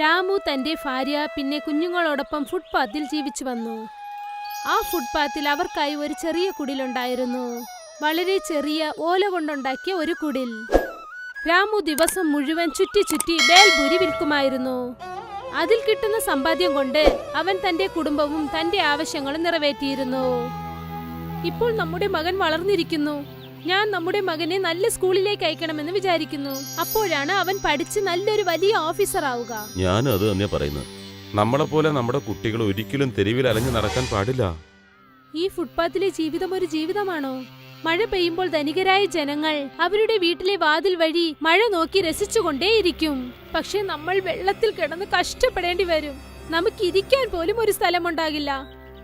രാമു തന്റെ ഭാര്യ പിന്നെ കുഞ്ഞുങ്ങളോടൊപ്പം ഫുട്പാത്തിൽ ജീവിച്ചു വന്നു. ആ ഫുട്പാത്തിൽ അവർക്കായി ഒരു ചെറിയ കുടിലുണ്ടായിരുന്നു. വളരെ ചെറിയ ഓല കൊണ്ടുണ്ടാക്കിയ ഒരു കുടിൽ. രാമു ദിവസം മുഴുവൻ ചുറ്റി ചുറ്റി ബേൽപൂരി വിൽക്കുമായിരുന്നു. അതിൽ കിട്ടുന്ന സമ്പാദ്യം കൊണ്ട് അവൻ തന്റെ കുടുംബവും തന്റെ ആവശ്യങ്ങളും നിറവേറ്റിയിരുന്നു. ഇപ്പോൾ നമ്മുടെ മകൻ വളർന്നിരിക്കുന്നു. ഞാൻ നമ്മുടെ മകനെ നല്ല സ്കൂളിലേക്ക് അയക്കണമെന്ന് വിചാരിക്കുന്നു. അപ്പോഴാണ് അവൻ പഠിച്ച് നല്ലൊരു വലിയ ഓഫീസർ ആവുക. ഞാൻ അത് തന്നെ പറയുന്നത്. നമ്മളെപ്പോലെ നമ്മുടെ കുട്ടികൾ ഒരിക്കലും തെരുവിൽ അലഞ്ഞു നടക്കാൻ പാടില്ല. ഈ ഫുട്പാത്തിലെ ജീവിതം ഒരു ജീവിതമാണോ? മഴ പെയ്യുമ്പോൾ ധനികരായ ജനങ്ങൾ അവരുടെ വീട്ടിലെ വാതിൽ വഴി മഴ നോക്കി രസിച്ചുകൊണ്ടേയിരിക്കും. പക്ഷെ നമ്മൾ വെള്ളത്തിൽ കിടന്ന് കഷ്ടപ്പെടേണ്ടി വരും. നമുക്ക് ഇരിക്കാൻ പോലും ഒരു സ്ഥലമുണ്ടാകില്ല.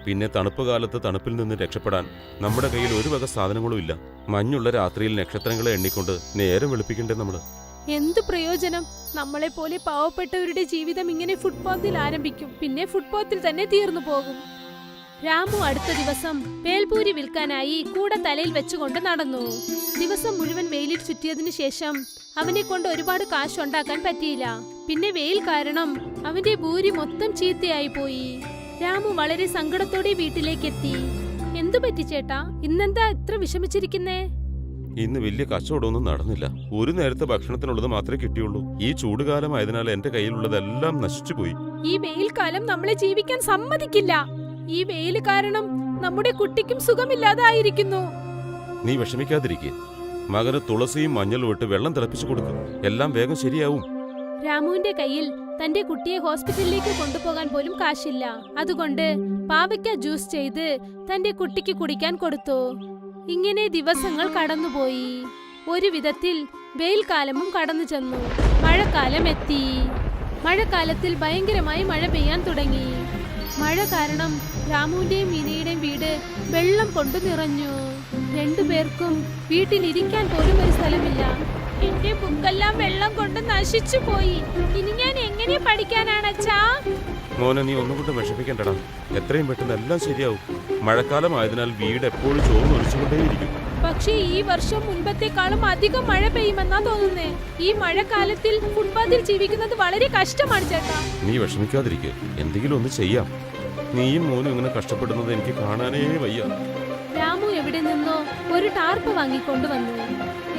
പിന്നെ തണുപ്പ് കാലത്ത് തണുപ്പിൽ നിന്ന് രക്ഷപ്പെടാൻ നമ്മുടെ കയ്യിൽ ഒരു വക സാധനങ്ങളും ഇല്ല. മഞ്ഞുള്ള രാത്രിയിൽ നക്ഷത്രങ്ങളെ എണ്ണിക്കൊണ്ട് നേരം വെളുപ്പിക്കണ്ടേ നമ്മൾ? എന്ത് പ്രയോജനം? നമ്മളെ പോലെ പാവപ്പെട്ടവരുടെ ജീവിതം ഇങ്ങനെ ഫുട്പാത്തിൽ ആരംഭിക്കും. പിന്നെ ഫുട്പാത്തിൽ തന്നെ തീർന്നു പോകും. രാമു അടുത്ത ദിവസം പേൽപൂരി വിൽക്കാനായി കൂടെ തലയിൽ വെച്ചുകൊണ്ട് നടന്നു. ദിവസം മുഴുവൻ വെയിലിൽ ചുറ്റിയതിനു ശേഷം അവനെ കൊണ്ട് ഒരുപാട് കാശ് ഉണ്ടാക്കാൻ പറ്റിയില്ല. പിന്നെ വെയിൽ കാരണം അവന്റെ ഭൂരി മൊത്തം ചീത്തയായി പോയി. രാമു വളരെ സങ്കടത്തോടെ വീട്ടിലേക്ക് എത്തി എന്തു പറ്റി ചേട്ടാ? ഇന്നെന്താ ഇത്ര വിഷമിച്ചിരിക്കുന്നേ? ഇന്ന് വലിയ കച്ചവടമൊന്നും നടന്നില്ല. ഒരു നേരത്തെ ഭക്ഷണത്തിനുള്ളത് മാത്രമേ കിട്ടിയുള്ളൂ. ഈ ചൂടുകാലമായതിനാൽ എന്റെ കയ്യിലുള്ളതെല്ലാം നശിച്ചുപോയി ഈ വെയിൽ കാലം നമ്മളെ ജീവിക്കാൻ സമ്മതിക്കില്ല. ഈ വെയിൽ കാരണം നമ്മുടെ കുട്ടിക്കും സുഖമില്ലാതായിരിക്കുന്നു. നീ വിഷമിക്കാതിരിക്കേ. മകന് തുളസിയും മഞ്ഞളും ഇട്ട് വെള്ളം തിളപ്പിച്ചു കൊടുക്കും. എല്ലാം വേഗം ശരിയാവും. രാമുവിന്റെ കയ്യിൽ തന്റെ കുട്ടിയെ ഹോസ്പിറ്റലിലേക്ക് കൊണ്ടുപോകാൻ പോലും കാശില്ല. അതുകൊണ്ട് പാവയ്ക്ക ജ്യൂസ് ചെയ്ത് തന്റെ കുട്ടിക്ക് കുടിക്കാൻ കൊടുത്തു. ഇങ്ങനെ ദിവസങ്ങൾ കടന്നുപോയി. ഒരു വിധത്തിൽ വെയിൽ കാലമും കടന്നു ചെന്നു. മഴക്കാലം എത്തി. മഴക്കാലത്തിൽ ഭയങ്കരമായി മഴ പെയ്യാൻ തുടങ്ങി. മഴ കാരണം രാമുവിന്റെയും മീനയുടെയും വീട് വെള്ളം കൊണ്ട് നിറഞ്ഞു. രണ്ടുപേർക്കും വീട്ടിലിരിക്കാൻ പോലും ഒരു സ്ഥലമില്ല. എന്റെ ബുക്കെല്ലാം വെള്ളം കൊണ്ട് നശിച്ചു പോയി. ഇനി ഞാൻ എങ്ങനെ പഠിക്കാനാണ് അച്ഛാ? മോനെ നീ ഒന്നും കൊണ്ട് വിഷമിക്കണ്ടടാ. എത്രയും പെട്ടെന്ന് എല്ലാം ശരിയാവും. മഴക്കാലമായതിനാൽ വീട് എപ്പോഴും ചോർന്നൊലിച്ചുകൊണ്ടേയിരിക്കും പക്ഷേ ഈ വർഷം മുൻപത്തെക്കാളും അധികം മഴ പെയ്യുമെന്നാ തോന്നുന്നേ. ഈ മഴക്കാലത്തിൽ ഫുട്പാത്തിൽ ജീവിക്കുന്നത് വളരെ കഷ്ടമാണ് ചേട്ടാ. നീ വിഷമിക്കാതിരിക്കെ. എന്തെങ്കിലും ഒന്ന് ചെയ്യാം. നീയും മോനും ഇങ്ങനെ കഷ്ടപ്പെടുന്നത് എനിക്ക് കാണാനേ വയ്യ. രാമു എവിടെ നിന്നോ ഒരു ടാർപ്പ് വാങ്ങിക്കൊണ്ടുവന്നു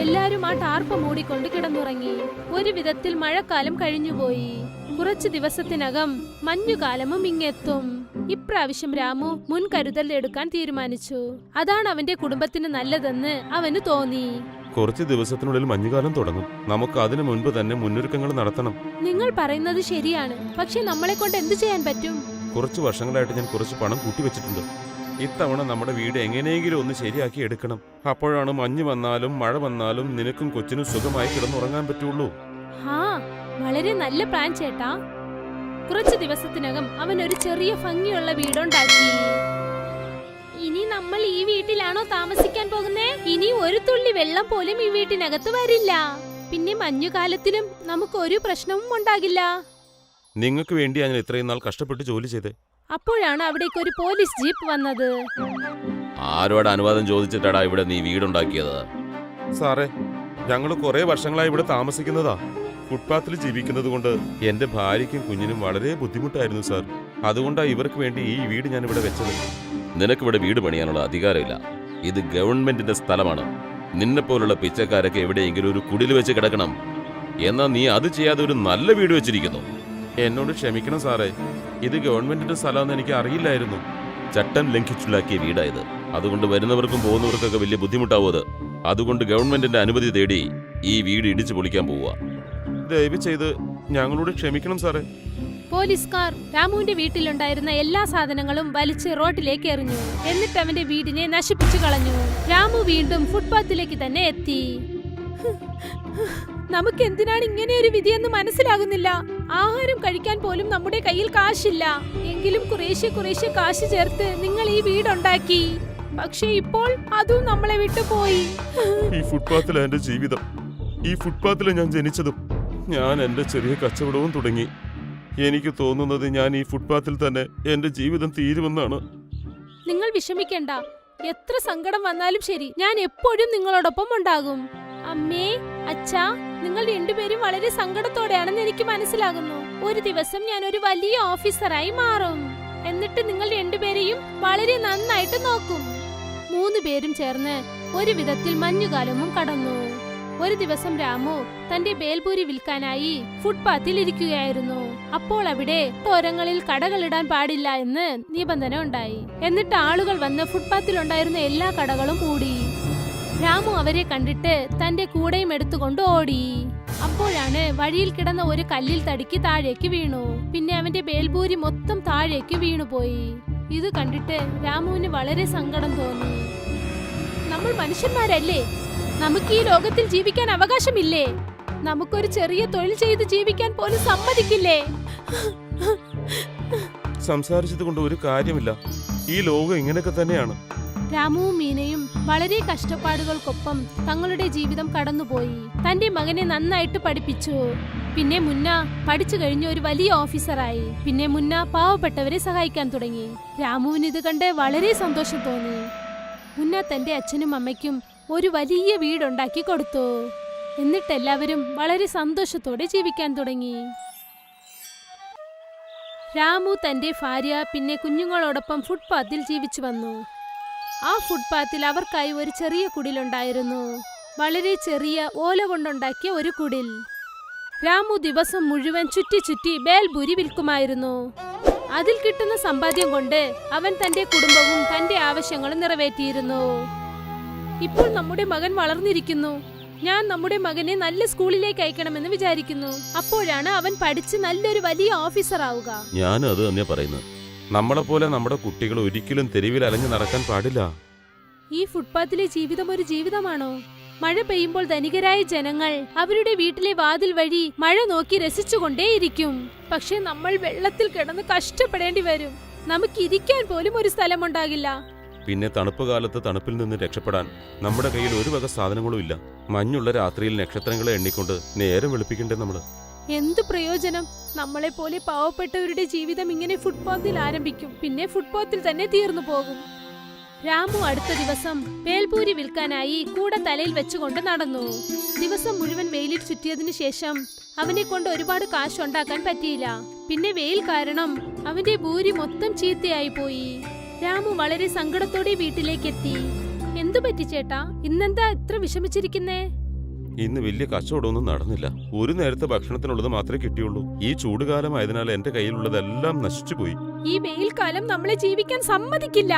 എല്ലാരും ആ ടാർപ്പ് മൂടിക്കൊണ്ട് കിടന്നുറങ്ങി. ഒരു വിധത്തിൽ മഴക്കാലം കഴിഞ്ഞുപോയി. കുറച്ചു ദിവസത്തിനകം മഞ്ഞുകാലമും ഇങ്ങെത്തും. ഇപ്രാവശ്യം രാമു മുൻകരുതൽ എടുക്കാൻ തീരുമാനിച്ചു. അതാണ് അവന്റെ കുടുംബത്തിന് നല്ലതെന്ന് അവന് തോന്നി. കുറച്ച് ദിവസത്തിനുള്ളിൽ മഞ്ഞുകാലം തുടങ്ങും. നമുക്ക് അതിനു മുൻപ് തന്നെ മുന്നൊരുക്കങ്ങൾ നടത്തണം. നിങ്ങൾ പറയുന്നത് ശരിയാണ്. പക്ഷെ നമ്മളെ കൊണ്ട് എന്ത് ചെയ്യാൻ പറ്റും? കുറച്ച് വർഷങ്ങളായിട്ട് ഞാൻ കുറച്ച് പണം കൂട്ടിവെച്ചിട്ടുണ്ട്. ഇത്തവണ നമ്മുടെ വീട് എങ്ങനെയെങ്കിലും ഒന്ന് ശരിയാക്കി എടുക്കണം. അപ്പോഴാണ് മഞ്ഞ് വന്നാലും മഴ വന്നാലും നിനക്കും കൊച്ചിനും സുഖമായി കിടന്നുറങ്ങാൻ പറ്റുള്ളൂ. ഹാ വളരെ നല്ല പ്ലാൻ ചേട്ടാ. കുറച്ചു ദിവസത്തിനകം അവൻ ഒരു ചെറിയ ഭംഗിയുള്ള വീടുണ്ടാക്കി. ഇനി നമ്മൾ ഈ വീട്ടിലാണോ താമസിക്കാൻ പോകുന്നേ? ഇനി ഒരു തുള്ളി വെള്ളം പോലും ഈ വീട്ടിനകത്ത് വരില്ല. പിന്നെ മഞ്ഞുകാലത്തിലും നമുക്ക് ഒരു പ്രശ്നവും ഉണ്ടാകില്ല. നിങ്ങൾക്ക് വേണ്ടി ഞാൻ ഇത്രയും നാൾ കഷ്ടപ്പെട്ട് ജോലി ചെയ്തേ. അപ്പോഴാണ് അവിടേക്ക് ഒരു പോലീസ് ജീപ്പ് വന്നത്. ആരോട് അനുവാദം ചോദിച്ചിട്ടാടാ ഇവിടെ നീ വീടുണ്ടാക്കിയത്? സാറേ ഞങ്ങൾ കുറെ വർഷങ്ങളായി ഇവിടെ താമസിക്കുന്നതാ. ഫുട്പാത്തിൽ ജീവിക്കുന്നത് കൊണ്ട് എന്റെ ഭാര്യയ്ക്കും കുഞ്ഞിനും വളരെ ബുദ്ധിമുട്ടായിരുന്നു സാർ. അതുകൊണ്ടാണ് ഇവർക്ക് വേണ്ടി ഈ വീട് ഞാൻ ഇവിടെ വെച്ചത്. നിനക്ക് ഇവിടെ വീട് പണിയാനുള്ള അധികാരമില്ല. ഇത് ഗവൺമെന്റിന്റെ സ്ഥലമാണ്. നിന്നെ പോലുള്ള പിച്ചക്കാരൊക്കെ എവിടെയെങ്കിലും ഒരു കുടിൽ വെച്ച് കിടക്കണം. എന്നാ നീ അത് ചെയ്യാതെ ഒരു നല്ല വീട് വെച്ചിരിക്കുന്നു. എന്നോട് ക്ഷമിക്കണം സാറേ. ഇത് ഗവൺമെന്റിന്റെ സ്ഥലമെന്ന് എനിക്ക് അറിയില്ലായിരുന്നു. ചട്ടം ലംഘിച്ചുണ്ടാക്കിയ വീടായത് അതുകൊണ്ട് വരുന്നവർക്കും പോകുന്നവർക്കൊക്കെ വലിയ ബുദ്ധിമുട്ടാവും അത്. അതുകൊണ്ട് ഗവൺമെന്റിന്റെ അനുമതി തേടി ഈ വീട് ഇടിച്ചു പൊളിക്കാൻ പോവുക. ദയവ് ചെയ്ത് ഞങ്ങളോട് ക്ഷമിക്കണം സാറേ. പോലീസുകാർ രാമുവിന്റെ വീട്ടിലുണ്ടായിരുന്ന എല്ലാ സാധനങ്ങളും വലിച്ച് റോഡിലേക്ക് എറിഞ്ഞു. എന്നിട്ട് അവന്റെ വീടിനെ നശിപ്പിച്ചു കളഞ്ഞു. രാമു വീണ്ടും ഫുട്പാത്തിലേക്ക് തന്നെ എത്തി. നമുക്ക് എന്തിനാണ് ഇങ്ങനെ ഒരു വിധിയെന്ന് മനസ്സിലാകുന്നില്ല. ആഹാരം കഴിക്കാൻ പോലും നമ്മുടെ കയ്യിൽ കാശില്ല. എങ്കിലും കുറേശ്ശെ കുറേശ്ശെ കാശ് ചേർത്ത് നിങ്ങൾ ഈ വീടുണ്ടാക്കി. പക്ഷേ ഇപ്പോൾ അതും നമ്മളെ വിട്ടുപോയി. ഈ ഫുട്പാത്തിലാണ് എന്റെ ജീവിതം. ഈ ഫുട്പാത്തിലെ ഞാൻ ജനിച്ചതും. ഞാൻ എന്റെ ചെറിയ കച്ചവടവും തുടങ്ങി. എനിക്ക് തോന്നുന്നത് ഞാൻ ഈ ഫുട്പാത്തിൽ തന്നെ എന്റെ ജീവിതം തീരുമെന്നാണ്. നിങ്ങൾ വിഷമിക്കണ്ട. എത്ര സങ്കടം വന്നാലും ശരി ഞാൻ എപ്പോഴും നിങ്ങളോടൊപ്പം ഉണ്ടാകും. അമ്മേ അച്ഛാ നിങ്ങൾ രണ്ടുപേരും വളരെ സങ്കടത്തോടെയാണെന്ന് എനിക്ക് മനസ്സിലാകുന്നു. ഒരു ദിവസം ഞാൻ ഒരു വലിയ ഓഫീസറായി മാറും. എന്നിട്ട് നിങ്ങൾ രണ്ടുപേരെയും വളരെ നന്നായിട്ട് നോക്കും. മൂന്ന് പേരും ചേർന്ന് ഒരു വിധത്തിൽ മഞ്ഞുകാലവും കടന്നു. ഒരു ദിവസം രാമു തന്റെ ബേൽപൂരി വിൽക്കാനായി ഫുട്പാത്തിൽ ഇരിക്കുകയായിരുന്നു. അപ്പോൾ അവിടെ തോരങ്ങളിൽ കടകളിടാൻ പാടില്ല എന്ന് നിബന്ധന ഉണ്ടായി. എന്നിട്ട് ആളുകൾ വന്ന് ഫുട്പാത്തിൽ ഉണ്ടായിരുന്ന എല്ലാ കടകളും മൂടി. രാമു അവരെ കണ്ടിട്ട് തന്റെ കൂടെയും എടുത്തുകൊണ്ട് ഓടി. അപ്പോഴാണ് വഴിയിൽ കിടന്ന ഒരു കല്ലിൽ തടുക്കി താഴേക്ക് വീണു. പിന്നെ അവന്റെ ബേൽപൂരി മൊത്തം താഴേക്ക് വീണുപോയി. ഇത് കണ്ടിട്ട് രാമുവിന് വളരെ സങ്കടം തോന്നി. നമ്മൾ മനുഷ്യന്മാരല്ലേ? നമുക്ക് ഈ ലോകത്തിൽ ജീവിക്കാൻ അവകാശമില്ലേ? നമുക്കൊരു ചെറിയ തൊഴിൽ ചെയ്ത് ജീവിക്കാൻ പോലും സമ്മതിക്കില്ലേ? സംസാരിച്ചത് കൊണ്ട് ഒരു കാര്യമില്ല. ഈ ലോകം ഇങ്ങനെയൊക്കെ തന്നെയാണ്. രാമുവും മീനയും വളരെ കഷ്ടപ്പാടുകൾക്കൊപ്പം തങ്ങളുടെ ജീവിതം കടന്നുപോയി. തന്റെ മകനെ നന്നായിട്ട് പഠിപ്പിച്ചു. പിന്നെ മുന്ന പഠിച്ചു കഴിഞ്ഞ ഒരു വലിയ ഓഫീസറായി. പിന്നെ മുന്ന പാവപ്പെട്ടവരെ സഹായിക്കാൻ തുടങ്ങി. രാമുവിന് ഇത് കണ്ട് വളരെ സന്തോഷം തോന്നി. മുന്ന തന്റെ അച്ഛനും അമ്മയ്ക്കും ഒരു വലിയ വീടുണ്ടാക്കി കൊടുത്തു. എന്നിട്ട് എല്ലാവരും വളരെ സന്തോഷത്തോടെ ജീവിക്കാൻ തുടങ്ങി. രാമു തന്റെ ഭാര്യ പിന്നെ കുഞ്ഞുങ്ങളോടൊപ്പം ഫുട്പാത്തിൽ ജീവിച്ചു വന്നു. ആ ഫുട്പാത്തിൽ അവർക്കായി ഒരു ചെറിയ കുടിലുണ്ടായിരുന്നു. വളരെ ചെറിയ ഓല കൊണ്ടുണ്ടാക്കിയ ഒരു കുടിൽ. രാമു ദിവസം മുഴുവൻ ചുറ്റി ചുറ്റി ബേൽപുരി വിൽക്കുമായിരുന്നു. അതിൽ കിട്ടുന്ന സമ്പാദ്യം കൊണ്ട് അവൻ തന്റെ കുടുംബവും തന്റെ ആവശ്യങ്ങളും നിറവേറ്റിയിരുന്നു. ഇപ്പോൾ നമ്മുടെ മകൻ വളർന്നിരിക്കുന്നു. ഞാൻ നമ്മുടെ മകനെ നല്ല സ്കൂളിലേക്ക് അയക്കണമെന്ന് വിചാരിക്കുന്നു. അപ്പോഴാണ് അവൻ പഠിച്ച് നല്ലൊരു വലിയ ഓഫീസർ ആവുക. ഞാൻ അത് തന്നെ പറയുന്നത്. നമ്മളെപ്പോലെ നമ്മുടെ കുട്ടികൾ ഒരിക്കലും തെരുവിൽ അലഞ്ഞു നടക്കാൻ പാടില്ല. ഈ ഫുട്പാത്തിലെ ജീവിതം ഒരു ജീവിതമാണോ? മഴ പെയ്യുമ്പോൾ ധനികരായ ജനങ്ങൾ അവരുടെ വീട്ടിലെ വാതിൽ വഴി മഴ നോക്കി രസിച്ചുകൊണ്ടേയിരിക്കും. പക്ഷെ നമ്മൾ വെള്ളത്തിൽ കിടന്ന് കഷ്ടപ്പെടേണ്ടി വരും. നമുക്ക് ഇരിക്കാൻ പോലും ഒരു സ്ഥലമുണ്ടാകില്ല. പിന്നെ തണുപ്പ് കാലത്ത് തണുപ്പിൽ നിന്ന് രക്ഷപ്പെടാൻ നമ്മുടെ കയ്യിൽ ഒരു വക സാധനങ്ങളും ഇല്ല. മഞ്ഞുള്ള രാത്രിയിൽ നക്ഷത്രങ്ങളെ എണ്ണിക്കൊണ്ട് നേരം വെളുപ്പിക്കണ്ടേ നമ്മൾ? എന്ത് പ്രയോജനം? നമ്മളെ പോലെ പാവപ്പെട്ടവരുടെ ജീവിതം ഇങ്ങനെ ഫുട്പാത്തിൽ ആരംഭിക്കും. പിന്നെ ഫുട്പാത്തിൽ തന്നെ തീർന്നു പോകും. രാമു അടുത്ത ദിവസം പേൽപൂരി വിൽക്കാനായി കൂടെ തലയിൽ വെച്ചുകൊണ്ട് നടന്നു. ദിവസം മുഴുവൻ വെയിലിൽ ചുറ്റിയതിനു ശേഷം അവനെ കൊണ്ട് ഒരുപാട് കാശ് ഉണ്ടാക്കാൻ പറ്റിയില്ല. പിന്നെ വെയിൽ കാരണം അവന്റെ ഭൂരി മൊത്തം ചീത്തയായി പോയി. രാമു വളരെ സങ്കടത്തോടെ വീട്ടിലേക്ക് എത്തി എന്തു പറ്റി ചേട്ടാ? ഇന്നെന്താ ഇത്ര വിഷമിച്ചിരിക്കുന്നേ? ഇന്ന് വലിയ കച്ചവടമൊന്നും നടന്നില്ല. ഒരു നേരത്തെ ഭക്ഷണത്തിനുള്ളത് മാത്രമേ കിട്ടിയുള്ളൂ. ഈ ചൂടുകാലമായതിനാൽ എന്റെ കയ്യിലുള്ളതെല്ലാം നശിച്ചുപോയി ഈ വെയിൽ കാലം നമ്മളെ ജീവിക്കാൻ സമ്മതിക്കില്ല.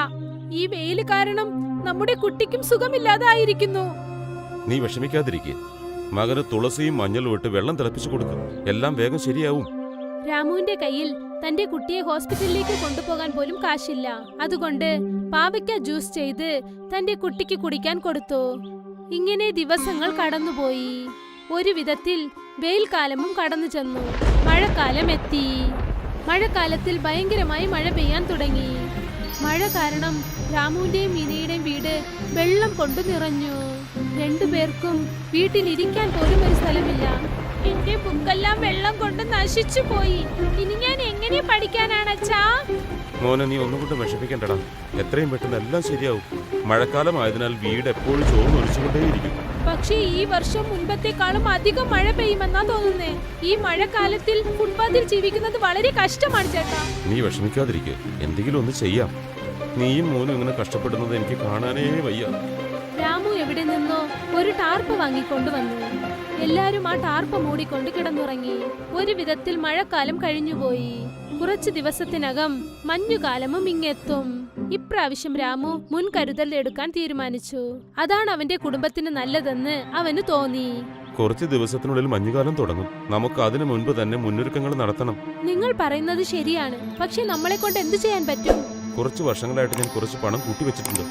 ഈ വെയിൽ കാരണം നമ്മുടെ കുട്ടിക്കും സുഖമില്ലാതായിരിക്കുന്നു. നീ വിഷമിക്കാതിരിക്കേ. മകന് തുളസിയും മഞ്ഞളും ഇട്ട് വെള്ളം തിളപ്പിച്ചു കൊടുക്കും. എല്ലാം വേഗം ശരിയാവും. രാമുവിന്റെ കയ്യിൽ തന്റെ കുട്ടിയെ ഹോസ്പിറ്റലിലേക്ക് കൊണ്ടുപോകാൻ പോലും കാശില്ല. അതുകൊണ്ട് പാവയ്ക്ക ജ്യൂസ് ചെയ്ത് തന്റെ കുട്ടിക്ക് കുടിക്കാൻ കൊടുത്തു. ഇങ്ങനെ ദിവസങ്ങൾ കടന്നുപോയി. ഒരു വിധത്തിൽ വെയിൽ കാലവും കടന്നു ചെന്നു. മഴക്കാലം എത്തി. മഴക്കാലത്തിൽ ഭയങ്കരമായി മഴ പെയ്യാൻ തുടങ്ങി. മഴ കാരണം രാമുവിന്റെയും മീനയുടെയും വീട് വെള്ളം കൊണ്ട് നിറഞ്ഞു. രണ്ടുപേർക്കും വീട്ടിലിരിക്കാൻ പോലും ഒരു സ്ഥലമില്ല. എന്റെ ബുക്കെല്ലാം വെള്ളം കൊണ്ട് നശിച്ചു പോയി. ഇനി ഞാൻ എങ്ങനെ പഠിക്കാനാണ് അച്ഛാ? മോനെ നീ ഒന്നും കൊണ്ട് വിഷമിക്കണ്ടടാ. എത്രയും പെട്ടെന്ന് എല്ലാം ശരിയാവും. മഴക്കാലമായതിനാൽ വീട് എപ്പോഴും ചോർന്നൊലിച്ചുകൊണ്ടേയിരിക്കും പക്ഷേ ഈ വർഷം മുൻപത്തെക്കാളും അധികം മഴ പെയ്യുമെന്നാ തോന്നുന്നേ. ഈ മഴക്കാലത്തിൽ ഫുട്പാത്തിൽ ജീവിക്കുന്നത് വളരെ കഷ്ടമാണ് ചേട്ടാ. നീ വിഷമിക്കാതിരിക്കെ. എന്തെങ്കിലും ഒന്ന് ചെയ്യാം. നീയും മോനും ഇങ്ങനെ കഷ്ടപ്പെടുന്നത് എനിക്ക് കാണാനേ വയ്യ. രാമു എവിടെ നിന്നോ ഒരു ടാർപ്പ് വാങ്ങിക്കൊണ്ടുവന്നു എല്ലാരും ആ ടാർപ്പ് മൂടിക്കൊണ്ട് കിടന്നുറങ്ങി. ഒരു വിധത്തിൽ മഴക്കാലം കഴിഞ്ഞുപോയി. കുറച്ചു ദിവസത്തിനകം മഞ്ഞുകാലമും ഇങ്ങെത്തും. ഇപ്രാവശ്യം രാമു മുൻകരുതൽ എടുക്കാൻ തീരുമാനിച്ചു. അതാണ് അവന്റെ കുടുംബത്തിന് നല്ലതെന്ന് അവന് തോന്നി. കുറച്ച് ദിവസത്തിനുള്ളിൽ മഞ്ഞുകാലം തുടങ്ങും. നമുക്ക് അതിനു മുൻപ് തന്നെ മുന്നൊരുക്കങ്ങൾ നടത്തണം. നിങ്ങൾ പറയുന്നത് ശരിയാണ്. പക്ഷെ നമ്മളെ കൊണ്ട് എന്ത് ചെയ്യാൻ പറ്റും? കുറച്ച് വർഷങ്ങളായിട്ട് ഞാൻ കുറച്ച് പണം കൂട്ടിവെച്ചിട്ടുണ്ട്.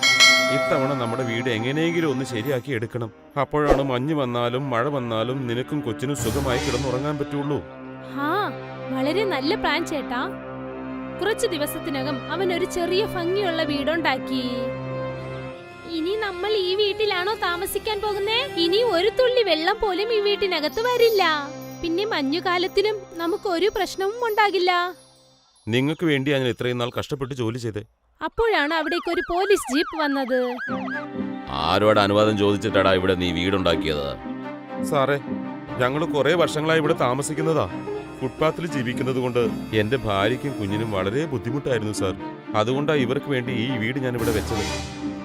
ഇത്തവണ നമ്മുടെ വീട് എങ്ങനെയെങ്കിലും ഒന്ന് ശരിയാക്കി എടുക്കണം. അപ്പോഴാണ് മഞ്ഞ് വന്നാലും മഴ വന്നാലും നിനക്കും കൊച്ചിനും സുഖമായി കിടന്നുറങ്ങാൻ പറ്റുള്ളൂ. ഹാ വളരെ നല്ല പ്ലാൻ ചേട്ടാ. കുറച്ചു ദിവസത്തിനകം അവൻ ഒരു ചെറിയ ഭംഗിയുള്ള വീടുണ്ടാക്കി. ഇനി നമ്മൾ ഈ വീട്ടിലാണോ താമസിക്കാൻ പോകുന്നേ? ഇനി ഒരു തുള്ളി വെള്ളം പോലും ഈ വീട്ടിനകത്ത് വരില്ല. പിന്നെ മഞ്ഞുകാലത്തിലും നമുക്ക് ഒരു പ്രശ്നവും ഉണ്ടാകില്ല. നിങ്ങൾക്ക് വേണ്ടി ഞാൻ ഇത്രയും നാൾ കഷ്ടപ്പെട്ട് ജോലി ചെയ്തേ. അപ്പോഴാണ് അവിടേക്ക് ഒരു പോലീസ് ജീപ്പ് വന്നത്. ആരോട് അനുവാദം ചോദിച്ചിട്ടാടാ ഇവിടെ നീ വീടുണ്ടാക്കിയത്? സാറേ ഞങ്ങൾ കുറെ വർഷങ്ങളായി ഇവിടെ താമസിക്കുന്നതാ. ഫുട്പാത്തിൽ ജീവിക്കുന്നത് കൊണ്ട് എന്റെ ഭാര്യയ്ക്കും കുഞ്ഞിനും വളരെ ബുദ്ധിമുട്ടായിരുന്നു സാർ. അതുകൊണ്ടാണ് ഇവർക്ക് വേണ്ടി ഈ വീട് ഞാൻ ഇവിടെ വെച്ചത്.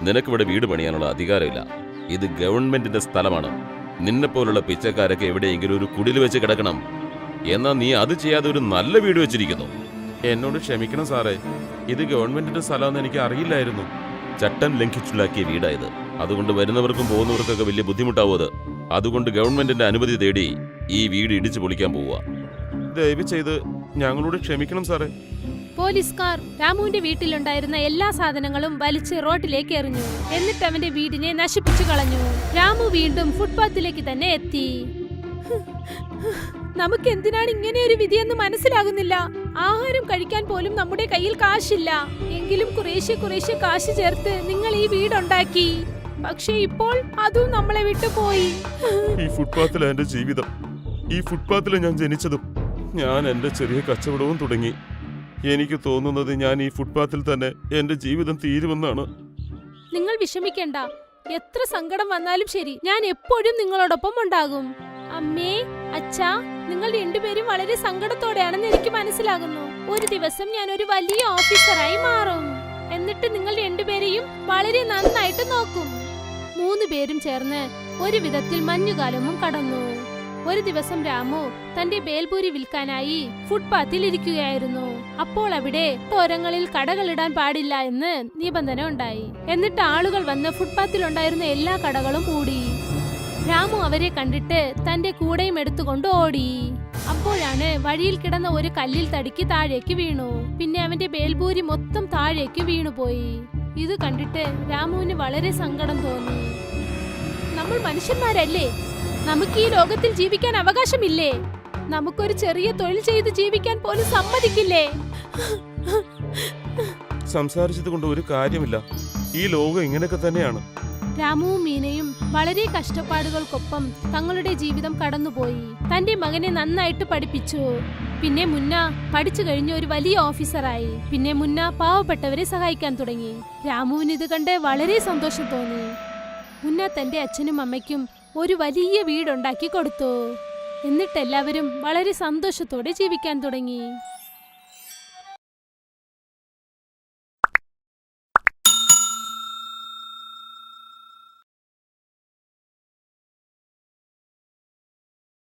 നിനക്കിവിടെ വീട് പണിയാനുള്ള അധികാരമില്ല. ഇത് ഗവൺമെന്റിന്റെ സ്ഥലമാണ്. നിന്നെ പോലുള്ള പിച്ചക്കാരൊക്കെ എവിടെയെങ്കിലും ഒരു കുടിൽ വെച്ച് കിടക്കണം. എന്നാ നീ അത് ചെയ്യാതെ ഒരു നല്ല വീട് വെച്ചിരിക്കുന്നു. എന്നോട് ക്ഷമിക്കണം സാറേ. ഇത് ഗവൺമെന്റിന്റെ സ്ഥലമെന്ന് എനിക്ക് അറിയില്ലായിരുന്നു. ചട്ടം ലംഘിച്ചുണ്ടാക്കിയ വീടായത് അതുകൊണ്ട് വരുന്നവർക്കും പോകുന്നവർക്കൊക്കെ വലിയ ബുദ്ധിമുട്ടാവും അത്. അതുകൊണ്ട് ഗവൺമെന്റിന്റെ അനുമതി തേടി ഈ വീട് ഇടിച്ചു പൊളിക്കാൻ പോവുക. ദയവ് ചെയ്ത് ഞങ്ങളോട് ക്ഷമിക്കണം സാറേ. പോലീസുകാർ രാമുവിന്റെ വീട്ടിലുണ്ടായിരുന്ന എല്ലാ സാധനങ്ങളും വലിച്ച് റോഡിലേക്ക് എറിഞ്ഞു. എന്നിട്ട് അവന്റെ വീടിനെ നശിപ്പിച്ചു കളഞ്ഞു. രാമു വീണ്ടും ഫുട്പാത്തിലേക്ക് തന്നെ എത്തി. നമുക്ക് എന്തിനാണ് ഇങ്ങനെ ഒരു വിധിയെന്ന് മനസ്സിലാകുന്നില്ല. ആഹാരം കഴിക്കാൻ പോലും നമ്മുടെ കയ്യിൽ കാശില്ല. എങ്കിലും കുറേശ്ശെ കുറേശ്ശെ കാശ് ചേർത്ത് നിങ്ങൾ ഈ വീടുണ്ടാക്കി. പക്ഷേ ഇപ്പോൾ അതും നമ്മളെ വിട്ടുപോയി. ഈ ഫുട്പാത്തിലാണ് എന്റെ ജീവിതം. ഈ ഫുട്പാത്തിലാണ് ഞാൻ ജനിച്ചതും. ഞാൻ എന്റെ ചെറിയ കച്ചവടവും തുടങ്ങി. എനിക്ക് തോന്നുന്നത് ഞാൻ ഈ ഫുട്പാത്തിൽ തന്നെ എന്റെ ജീവിതം തീരുമെന്നാണ്. നിങ്ങൾ വിഷമിക്കണ്ട. എത്ര സങ്കടം വന്നാലും ശരി ഞാൻ എപ്പോഴും നിങ്ങളോടൊപ്പം ഉണ്ടാകും. അമ്മേ അച്ഛാ നിങ്ങൾ രണ്ടുപേരും വളരെ സങ്കടത്തോടെയാണെന്ന് എനിക്ക് മനസ്സിലാകുന്നു. ഒരു ദിവസം ഞാൻ ഒരു വലിയ ഓഫീസറായി മാറും. എന്നിട്ട് നിങ്ങൾ രണ്ടുപേരെയും വളരെ നന്നായിട്ട് നോക്കും. മൂന്ന് പേരും ചേർന്ന് ഒരു വിധത്തിൽ മഞ്ഞുകാലവും കടന്നു. ഒരു ദിവസം രാമു തന്റെ ബേൽപൂരി വിൽക്കാനായി ഫുട്പാത്തിൽ ഇരിക്കുകയായിരുന്നു. അപ്പോൾ അവിടെ തോരങ്ങളിൽ കടകളിടാൻ പാടില്ല എന്ന് നിബന്ധന ഉണ്ടായി. എന്നിട്ട് ആളുകൾ വന്ന് ഫുട്പാത്തിൽ ഉണ്ടായിരുന്ന എല്ലാ കടകളും മൂടി. രാമു അവരെ കണ്ടിട്ട് തന്റെ കൂടെയും എടുത്തുകൊണ്ട് ഓടി. അപ്പോഴാണ് വഴിയിൽ കിടന്ന ഒരു കല്ലിൽ തടുക്കി താഴേക്ക് വീണു. പിന്നെ അവന്റെ ബേൽപൂരി മൊത്തം താഴേക്ക് വീണുപോയി ഇത് കണ്ടിട്ട് രാമുവിന് വളരെ സങ്കടം തോന്നി. നമ്മൾ മനുഷ്യന്മാരല്ലേ? നമുക്ക് ഈ ലോകത്തിൽ ജീവിക്കാൻ അവകാശമില്ലേ? നമുക്കൊരു ചെറിയ തൊഴിൽ ചെയ്ത് ജീവിക്കാൻ പോലും സമ്മതിക്കില്ലേ? സംസാരിച്ചത് കൊണ്ട് ഒരു കാര്യമില്ല. ഈ ലോകം ഇങ്ങനെയൊക്കെ തന്നെയാണ്. രാമുവും മീനയും വളരെ കഷ്ടപ്പാടുകൾക്കൊപ്പം തങ്ങളുടെ ജീവിതം കടന്നുപോയി. തന്റെ മകനെ നന്നായിട്ട് പഠിപ്പിച്ചു. പിന്നെ മുന്ന പഠിച്ചു കഴിഞ്ഞ ഒരു വലിയ ഓഫീസറായി. പിന്നെ മുന്ന പാവപ്പെട്ടവരെ സഹായിക്കാൻ തുടങ്ങി. രാമുവിന് ഇത് കണ്ട് വളരെ സന്തോഷം തോന്നി. മുന്ന തന്റെ അച്ഛനും അമ്മയ്ക്കും ഒരു വലിയ വീടുണ്ടാക്കി കൊടുത്തു. എന്നിട്ടെല്ലാവരും വളരെ സന്തോഷത്തോടെ ജീവിക്കാൻ തുടങ്ങി.